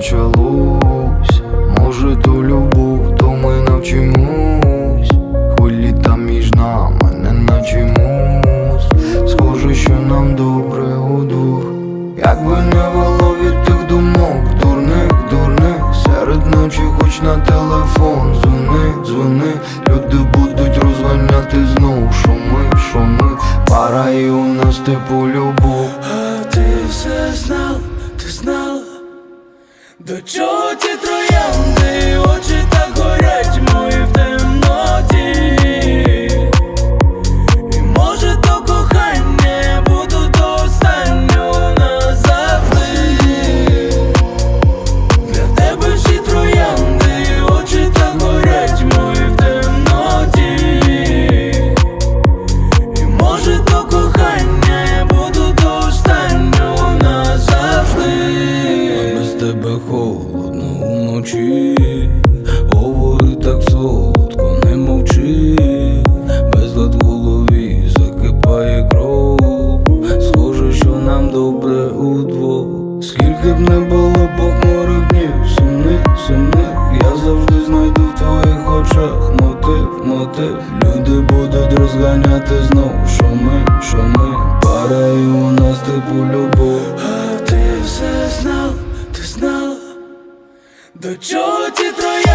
почалось. Може, то любов, то ми навчимось. Хвилі там між нами не наче мост. Схоже, що нам добре удвох. Якби не вело від тих думок, дурних, дурних, серед ночі хоч на телефон, дзвони, дзвони, люди будуть розганяти знов, що ми, що ми, пара і у нас типу любов. До чого ті троянди, було похмурих днів, сумних, сумних, я завжди знайду в твоїх очах мотив, мотив. Люди будуть розганяти знов, що ми, що ми, пара і у нас типу любов. А ти все знала, ти знала, до чого ті троянди